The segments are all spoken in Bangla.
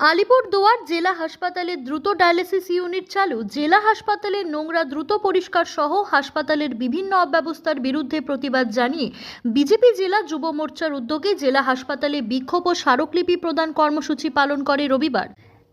আলিপুরদুয়ার জেলা হাসপাতালে দ্রুত ডায়ালিসিস ইউনিট চালু। জেলা হাসপাতালের নোংরা দ্রুত পরিষ্কার সহ হাসপাতালের বিভিন্ন অব্যবস্থার বিরুদ্ধে প্রতিবাদ জানিয়ে বিজেপি জেলা যুব মোর্চার উদ্যোগে জেলা হাসপাতালে বিক্ষোভ ও স্মারকলিপি প্রদান কর্মসূচি পালন করে রবিবার।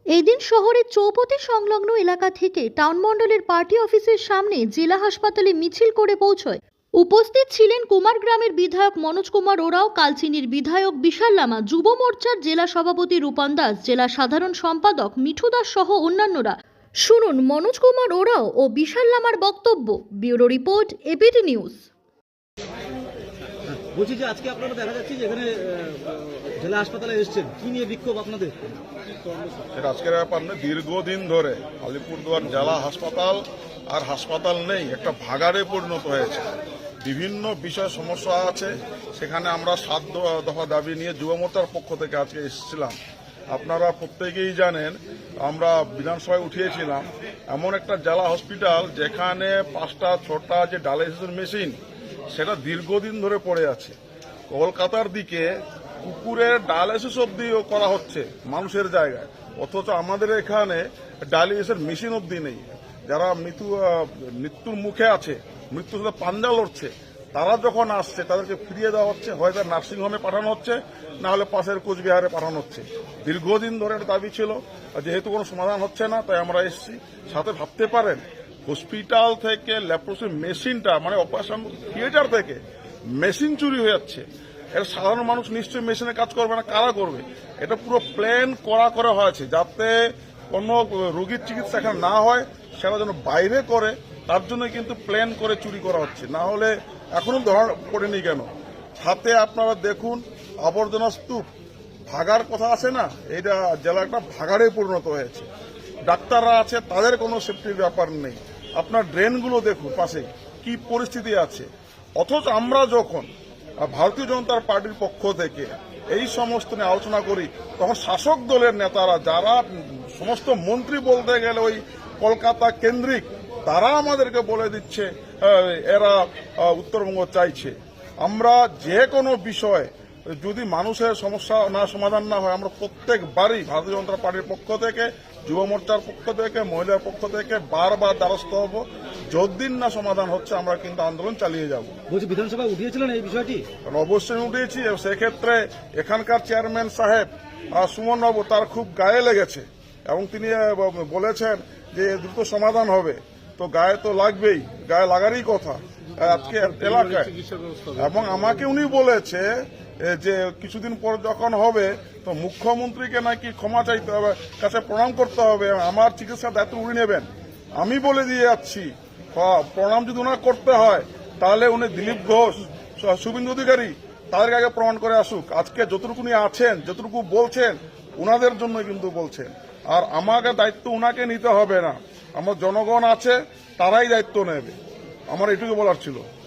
এই দিন শহরের চৌপতি সংলগ্ন এলাকা থেকে টাউন মণ্ডলের পার্টি অফিসের সামনে জেলা হাসপাতালে মিছিল করে পৌঁছয় উপস্থিত ছিলেন কুমারগ্রামের বিধায়ক মনোজ কুমার ওরাও কালচিনির বিধায়ক বিশাল লামা যুব মোর্চার জেলা সভাপতি রূপন দাস জেলা সাধারণ সম্পাদক মিঠু দাস সহ অন্যান্যরা। শুনুন মনোজ কুমার ওরাও ও বিশাল লামার বক্তব্য ব্যুরো রিপোর্ট এপিটি নিউজ। বলছি যে আজকে আপনারা দেখা যাচ্ছে যে এখানে জেলা হাসপাতালে এসেছেন। কি নিয়ে বিক্ষোভ আপনাদের? এটা আজকের ব্যাপার নয়। দীর্ঘদিন ধরে আলিপুরদুয়ার জেলা হাসপাতাল আর হাসপাতাল নেই একটা ভাগাড়ে পরিণত হয়েছে। বিভিন্ন বিষয় সমস্যা আছে, সেখানে আমরা সাত দফা দাবি নিয়ে যুব মোর্চার পক্ষ থেকে আজকে এসেছিলাম। আপনারা প্রত্যেকেই জানেন, আমরা বিধানসভায় উঠিয়েছিলাম, এমন একটা জেলা হসপিটাল যেখানে পাঁচটা, ছটা যে ডায়ালিসিস মেশিন, সেটা দীর্ঘদিন ধরে পড়ে আছে। কলকাতার দিকে কুকুরের ডায়ালিসিস অব্দিও করা হচ্ছে মানুষের জায়গায়, অথচ আমাদের এখানে ডায়ালিসিসের মেশিন অব্দি নেই। যারা মৃত্যু মৃত্যুর মুখে আছে মৃত্যুর সাথে পাঞ্জা লড়ছে, তারা যখন আসছে, তাদেরকে ফিরিয়ে দেওয়া হচ্ছে, হয় তার নার্সিংহোমে পাঠানো হচ্ছে, না হলে পাশের কোচবিহারে পাঠানো হচ্ছে। দীর্ঘদিন ধরে একটা দাবি ছিল যেহেতু কোনো সমাধান হচ্ছে না, তাই আমরা এসেছি। সাথে ভাবতে পারেন, হসপিটাল থেকে ল্যাপ্রোসির মেশিনটা মানে অপারেশন থিয়েটার থেকে মেশিন চুরি হয়ে যাচ্ছে। এটা সাধারণ মানুষ নিশ্চয়ই মেশিনে কাজ করবে না, কারা করবে? এটা পুরো প্ল্যান করা করা হয়েছে, যাতে কোনো রোগীর চিকিৎসা এখানে না হয়। সেটা যেন বাইরে করে, তার জন্য কিন্তু প্ল্যান করে চুরি করা হচ্ছে। না হলে এখনও ধরা পড়েনি কেন? সাথে আপনারা দেখুন, আবর্জনা স্তূপ। ভাগার কথা আছে না? এটা জেলা একটা ভাগাড়ে পরিণত হয়েছে। ডাক্তাররা আছে, তাদের কোনো সেফটির ব্যাপার নেই। আপনার ড্রেনগুলো দেখুন পাশে, কি পরিস্থিতি আছে। অথচ আমরা যখন ভারতীয় জনতা পার্টির পক্ষ থেকে এই সমস্ত নিয়ে আলোচনা করি, তখন শাসক দলের নেতারা, যারা সমস্ত মন্ত্রী বলতে গেলে ওই কলকাতা কেন্দ্রিক তারা আমাদেরকে বলে দিচ্ছে এরা উত্তরবঙ্গ চাইছে। আমরা যে কোনো বিষয়ে যদি মানুষের সমস্যা না সমাধান না হয় আমরা প্রত্যেকবারই ভারতীয় জনতা পার্টির পক্ষ থেকে যুব মোর্চার পক্ষ থেকে মহিলার পক্ষ থেকে বারবার দ্বারস্থ হব। যতদিন না সমাধান হচ্ছে আমরা কিন্তু আন্দোলন চালিয়ে যাব। বলছি বিধানসভায় উঠিয়েছিলেন এই বিষয়টি? অবশ্যই এবং সেক্ষেত্রে এখানকার চেয়ারম্যান সাহেব আহ, সুমন বাবু তার খুব গায়ে লেগেছে। এবং তিনি বলেছেন যে দ্রুত সমাধান হবে, তো গায়ে তো লাগবেই, গায়ে লাগারই কথা। আজকে এলাকায়। এবং আমাকে উনি বলেছে যে কিছুদিন পর যখন হবে, তো মুখ্যমন্ত্রীকে নাকি ক্ষমা চাইতে হবে, কাছে প্রণাম করতে হবে, আমার চিকিৎসার দায়িত্ব উনি নেবেন। আমি বলে দিয়ে যাচ্ছি প্রণাম যদি ওনার করতে হয়, তাহলে উনি দিলীপ ঘোষ শুভেন্দু অধিকারী, তাদেরকে আগে প্রমাণ করে আসুক। আজকে যতটুকু উনি আছেন, যতটুকু বলছেন ওনাদের জন্য কিন্তু বলছেন। আর আমাকে দায়িত্ব উনাকে নিতে হবে না। আমার জনগণ আছে, তারাই দায়িত্ব নেবে। আমার এটুকু বলার ছিল।